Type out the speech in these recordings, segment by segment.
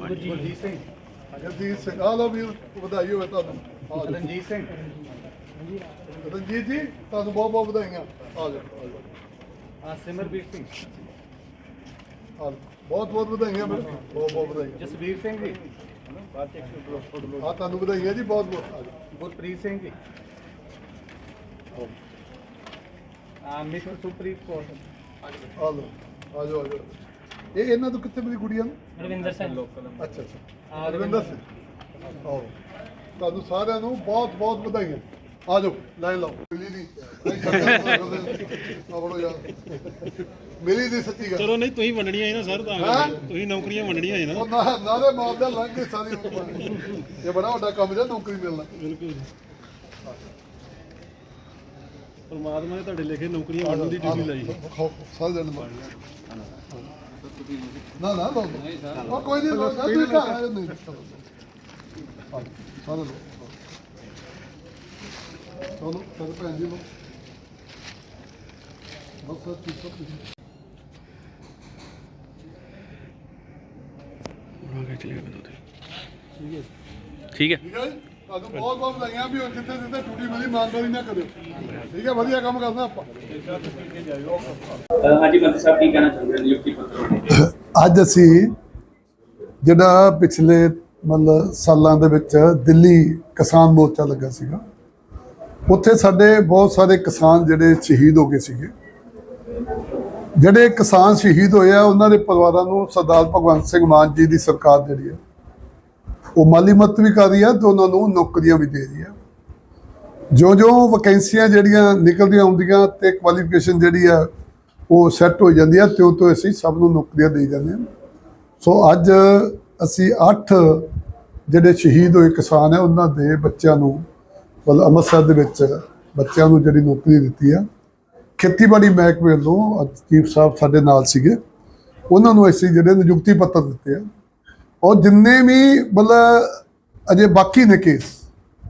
ਬਲਜੀਤ ਸਿੰਘ। ਜਗਦੀਪ ਸਿੰਘ ਆ ਲਓ ਵੀਰ ਵਧਾਈ ਹੋਵੇ ਤੁਹਾਨੂੰ। ਆ ਜਾਓ। ਰਣਜੀਤ ਸਿੰਘ। ਰਣਜੀਤ ਜੀ ਤੁਹਾਨੂੰ ਬਹੁਤ ਬਹੁਤ ਵਧਾਈਆਂ। ਆ ਜਾਓ ਆ ਜਾਓ ਆ ਸਿਮਰਵੀਰ ਸਿੰਘ। ਆ ਲਓ। ਬਹੁਤ ਬਹੁਤ ਵਧਾਈਆਂ ਮੈਡਮ ਬਹੁਤ ਬਹੁਤ ਵਧਾਈਆਂ। ਜਸਵੀਰ ਸਿੰਘ ਜੀ। ਆ ਤੁਹਾਨੂੰ ਵਧਾਈਆਂ ਜੀ ਬਹੁਤ ਬਹੁਤ। ਆ ਜਾਓ ਗੁਰਪ੍ਰੀਤ ਸਿੰਘ ਜੀ। ਆ ਮਿਸਟਰ ਸੁਪ੍ਰੀਤ ਕੌਰ। ਆ ਲਓ। ਆ ਜਾਓ ਆ ਜਾਓ ਇਹ ਇਹਨਾਂ ਤੋਂ ਕਿੱਥੇ ਮੇਰੀ ਗੁੜੀਆ ਨੂੰ? ਰਵਿੰਦਰ ਸਿੰਘ। ਲੋਕਲ ਅੱਛਾ ਅੱਛਾ। ਰਵਿੰਦਰ ਸਿੰਘ। ਆਓ। ਤੁਹਾਨੂੰ ਸਾਰਿਆਂ ਨੂੰ ਬਹੁਤ ਬਹੁਤ ਵਧਾਈਆਂ। ਆ ਜਾਓ ਲਾਈਨ ਲਾਓ। ਮਿਲੀ ਨਹੀਂ ਆਵੜੋ ਯਾਰ। ਮਿਲੀ ਨਹੀਂ ਸੱਚੀ ਗੱਲ। ਚਲੋ ਨਹੀਂ ਤੁਸੀਂ ਵੰਡਣੀਆਂ ਨਾ ਸਰ ਤਾਂ ਹੈਂ? ਤੁਸੀਂ ਨੌਕਰੀਆਂ ਵੰਡਣੀਆਂ ਸੀ ਨਾ। ਨਾ ਨਾਰੇ ਮਾਰਦਾ ਲੰਘ ਕੇ ਸਾਰੀ ਇਹ ਬੜਾ ਵੱਡਾ ਕੰਮ ਜੇ ਨੌਕਰੀ ਮਿਲਣਾ। ਬਿਲਕੁਲ ਪਰਮਾਤਮਾ ਨੇ ਤੁਹਾਡੇ ਲਿਖੇ ਨੌਕਰੀਆਂ ਵੰਡਣ ਦੀ ਡਿਊਟੀ ਲਾਈ। ਸਾਰੇ ਜਣ ਮਾਰ ਨਾ ਨਾ ਲਓ ਉਹ ਕੋਈ ਨਹੀਂ ਲਓ ਤੁਸੀਂ ਘਰ ਹਾਂ, ਸਾਰੇ ਲਓ। ਚਲੋ ਚਲੋ ਭੈਣ ਜੀ ਲਓ। ਬਸ ਸਰ ਠੀਕ ਸਭ ਠੀਕ ਠੀਕ ਹੈ। ਠੀਕ ਹੈ? ਤੁਹਾਨੂੰ ਬਹੁਤ ਬਹੁਤ ਵਧਾਈਆਂ ਵੀ ਹੁਣ ਜਿੱਥੇ ਜਿੱਥੇ ਟੂਟੀ ਮਿਲੀ ਮਾਨਦਾਰੀ ਨਾ ਕਰਿਓ। ਠੀਕ ਹੈ ਵਧੀਆ ਕੰਮ ਕਰਨਾ ਆਪਾਂ। ਹਾਂਜੀ ਮੰਤਰੀ ਸਾਹਿਬ ਕੀ ਕਹਿਣਾ ਚਾਹੁੰਦੇ ਹੋ? ਨਿਯੁਕਤੀ ਪੱਤਰ ਅੱਜ ਅਸੀਂ ਜਿਹੜਾ ਪਿਛਲੇ ਮਤਲਬ ਸਾਲਾਂ ਦੇ ਵਿੱਚ ਦਿੱਲੀ ਕਿਸਾਨ ਮੋਰਚਾ ਲੱਗਾ ਸੀਗਾ ਉੱਥੇ ਸਾਡੇ ਬਹੁਤ ਸਾਰੇ ਕਿਸਾਨ ਜਿਹੜੇ ਸ਼ਹੀਦ ਹੋ ਗਏ ਸੀਗੇ। ਜਿਹੜੇ ਕਿਸਾਨ ਸ਼ਹੀਦ ਹੋਏ ਆ ਉਹਨਾਂ ਦੇ ਪਰਿਵਾਰਾਂ ਨੂੰ ਸਰਦਾਰ ਭਗਵੰਤ ਸਿੰਘ ਮਾਨ ਜੀ ਦੀ ਸਰਕਾਰ ਜਿਹੜੀ ਹੈ ਉਹ ਮਾਲੀ ਮਦਦ ਵੀ ਕਰ ਰਹੀ ਆ ਤੇ ਉਹਨਾਂ ਨੂੰ ਨੌਕਰੀਆਂ ਵੀ ਦੇ ਰਹੀ ਹੈ ਜੋ ਜੋ ਵੈਕੈਂਸੀਆਂ ਜਿਹੜੀਆਂ ਨਿਕਲਦੀਆਂ ਆਉਂਦੀਆਂ ਤੇ ਕੁਆਲੀਫਿਕੇਸ਼ਨ ਜਿਹੜੀ ਆ, ਉਹ ਸੈੱਟ ਹੋ ਜਾਂਦੀ ਆ ਤਿਉਂ ਤੋਂ ਅਸੀਂ ਸਭ ਨੂੰ ਨੌਕਰੀਆਂ ਦੇ ਜਾਂਦੇ ਹਾਂ ਸੋ ਅੱਜ ਅਸੀਂ 8 ਜਿਹੜੇ ਸ਼ਹੀਦ ਹੋਏ ਕਿਸਾਨ ਆ, ਉਹਨਾਂ ਦੇ ਬੱਚਿਆਂ ਨੂੰ ਮਤਲਬ ਅੰਮ੍ਰਿਤਸਰ ਦੇ ਵਿੱਚ ਬੱਚਿਆਂ ਨੂੰ ਜਿਹੜੀ ਨੌਕਰੀ ਦਿੱਤੀ ਆ। ਖੇਤੀਬਾੜੀ ਮਹਿਕਮੇ ਵੱਲੋਂ ਅੱਜ ਚੀਫ ਸਾਹਿਬ ਸਾਡੇ ਨਾਲ ਸੀਗੇ। ਉਹਨਾਂ ਨੂੰ ਅਸੀਂ ਜਿਹੜੇ ਨਿਯੁਕਤੀ ਪੱਤਰ ਦਿੱਤੇ ਆ। ਔਰ ਜਿੰਨੇ ਵੀ ਮਤਲਬ ਅਜੇ ਬਾਕੀ ਨੇ ਕੇਸ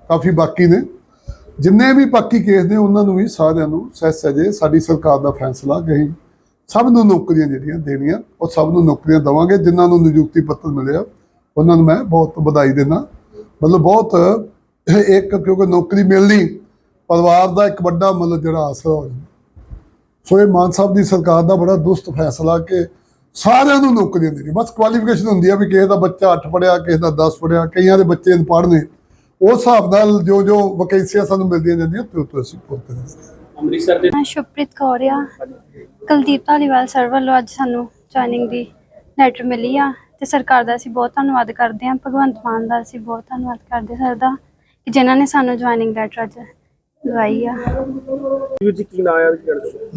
ਕਾਫੀ ਬਾਕੀ ਨੇ, ਜਿੰਨੇ ਵੀ ਬਾਕੀ ਕੇਸ ਨੇ, ਉਹਨਾਂ ਨੂੰ ਵੀ ਸਾਰਿਆਂ ਨੂੰ ਸਹਿ ਸਜੇ ਸਾਡੀ ਸਰਕਾਰ ਦਾ ਫੈਸਲਾ ਗਈ ਸਭ ਨੂੰ ਨੌਕਰੀਆਂ ਜਿਹੜੀਆਂ ਦੇਣੀਆਂ ਔਰ ਸਭ ਨੂੰ ਨੌਕਰੀਆਂ ਦਵਾਂਗੇ, ਜਿਨ੍ਹਾਂ ਨੂੰ ਨਿਯੁਕਤੀ ਪੱਤਰ ਮਿਲਿਆ, ਉਹਨਾਂ ਨੂੰ ਮੈਂ ਬਹੁਤ ਵਧਾਈ ਦਿੰਦਾ। ਮਤਲਬ ਬਹੁਤ ਇੱਕ, ਕਿਉਂਕਿ ਨੌਕਰੀ ਮਿਲਣੀ ਪਰਿਵਾਰ ਦਾ ਇੱਕ ਵੱਡਾ ਮਤਲਬ ਜਿਹੜਾ ਆਸਰਾ ਹੋ ਜਾਂਦਾ ਸੋ ਇਹ ਮਾਨ ਸਾਹਿਬ ਦੀ ਸਰਕਾਰ ਦਾ ਬੜਾ ਦੁਸਤ ਫੈਸਲਾ ਕਿ ਸਾਰਿਆਂ ਨੂੰ ਨੌਕਰੀਆਂ ਦੇਣੀ ਬਸ ਕੁਆਲੀਫਿਕੇਸ਼ਨ ਹੁੰਦੀ ਆ ਵੀ ਕਿਸੇ ਦਾ ਬੱਚਾ 8 ਪੜਿਆ ਕਿਸੇ ਦਾ 10 ਪੜਿਆ ਕਈਆਂ ਦੇ ਬੱਚੇ ਅਨਪੜ੍ਹ ਨੇ। ਉਸ ਹਿਸਾਬ ਨਾਲ ਜੋ ਜੋ ਵੈਕੈਂਸੀਆਂ ਸਾਨੂੰ ਮਿਲਦੀਆਂ ਜਾਂਦੀਆਂ ਤੇ ਉਹ ਤੋਂ ਅਸੀਂ ਪੂਰ ਕਰਾਂਗੇ। ਅੰਮ੍ਰਿਤਸਰ ਦੇ ਮੈਂ ਸ਼ੁਭਪ੍ਰੀਤ ਕੌਰ ਆ। ਕੁਲਦੀਪ ਧਾਲੀਵਾਲ ਸਰ ਵੱਲੋਂ ਅੱਜ ਸਾਨੂੰ ਜੁਆਇਨਿੰਗ ਦੀ ਲੈਟਰ ਮਿਲੀ ਆ ਤੇ ਸਰਕਾਰ ਦਾ ਅਸੀਂ ਬਹੁਤ ਧੰਨਵਾਦ ਕਰਦੇ ਹਾਂ। ਭਗਵੰਤ ਮਾਨ ਦਾ ਅਸੀਂ ਬਹੁਤ ਧੰਨਵਾਦ ਕਰਦੇ ਸਰ ਦਾ ਕਿ ਜਿਨ੍ਹਾਂ ਨੇ ਸਾਨੂੰ ਜੁਆਇਨਿੰਗ ਲੈਟਰ ਅੱਜ ਦਵਾਈ ਆ।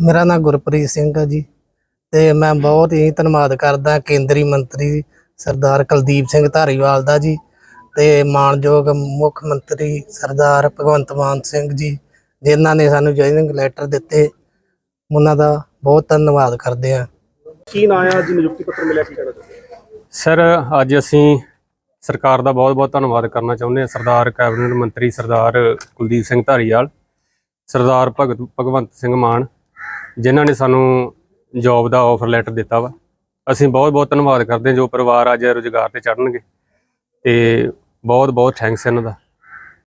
ਮੇਰਾ ਨਾਮ ਗੁਰਪ੍ਰੀਤ ਸਿੰਘ ਹੈ ਜੀ। ਤੇ ਮੈਂ ਬਹੁਤ ਹੀ ਧੰਨਵਾਦ ਕਰਦਾ ਕੇਂਦਰੀ ਮੰਤਰੀ ਸਰਦਾਰ ਕੁਲਦੀਪ ਸਿੰਘ ਧਾਰੀਵਾਲ ਦਾ ਜੀ ਤੇ ਮਾਨਯੋਗ ਮੁੱਖ ਮੰਤਰੀ ਸਰਦਾਰ ਭਗਵੰਤ ਮਾਨ ਸਿੰਘ ਜੀ ਜਿਨ੍ਹਾਂ ਨੇ ਸਾਨੂੰ ਜੁਆਇਨਿੰਗ ਲੈਟਰ ਦਿੱਤੇ। ਉਹਨਾਂ ਦਾ ਬਹੁਤ ਧੰਨਵਾਦ ਕਰਦੇ ਆ ਸਰ ਅੱਜ ਅਸੀਂ ਸਰਕਾਰ ਦਾ ਬਹੁਤ-ਬਹੁਤ ਧੰਨਵਾਦ ਕਰਨਾ ਚਾਹੁੰਦੇ ਹਾਂ। ਸਰਦਾਰ ਕੈਬਨਿਟ ਮੰਤਰੀ ਸਰਦਾਰ ਕੁਲਦੀਪ ਸਿੰਘ ਧਾਰੀਵਾਲ ਸਰਦਾਰ ਭਗਤ ਭਗਵੰਤ ਸਿੰਘ ਮਾਨ ਜਿਨ੍ਹਾਂ ਨੇ ਸਾਨੂੰ ਜੌਬ ਦਾ ਆਫਰ ਲੈਟਰ ਦਿੱਤਾ ਵਾ। ਅਸੀਂ ਬਹੁਤ-ਬਹੁਤ ਧੰਨਵਾਦ ਕਰਦੇ ਹਾਂ ਜੋ ਪਰਿਵਾਰ ਅੱਜ ਰੁਜ਼ਗਾਰ ਤੇ ਚੜਨਗੇ ਤੇ ਬਹੁਤ-ਬਹੁਤ ਥੈਂਕਸ ਇਹਨਾਂ ਦਾ।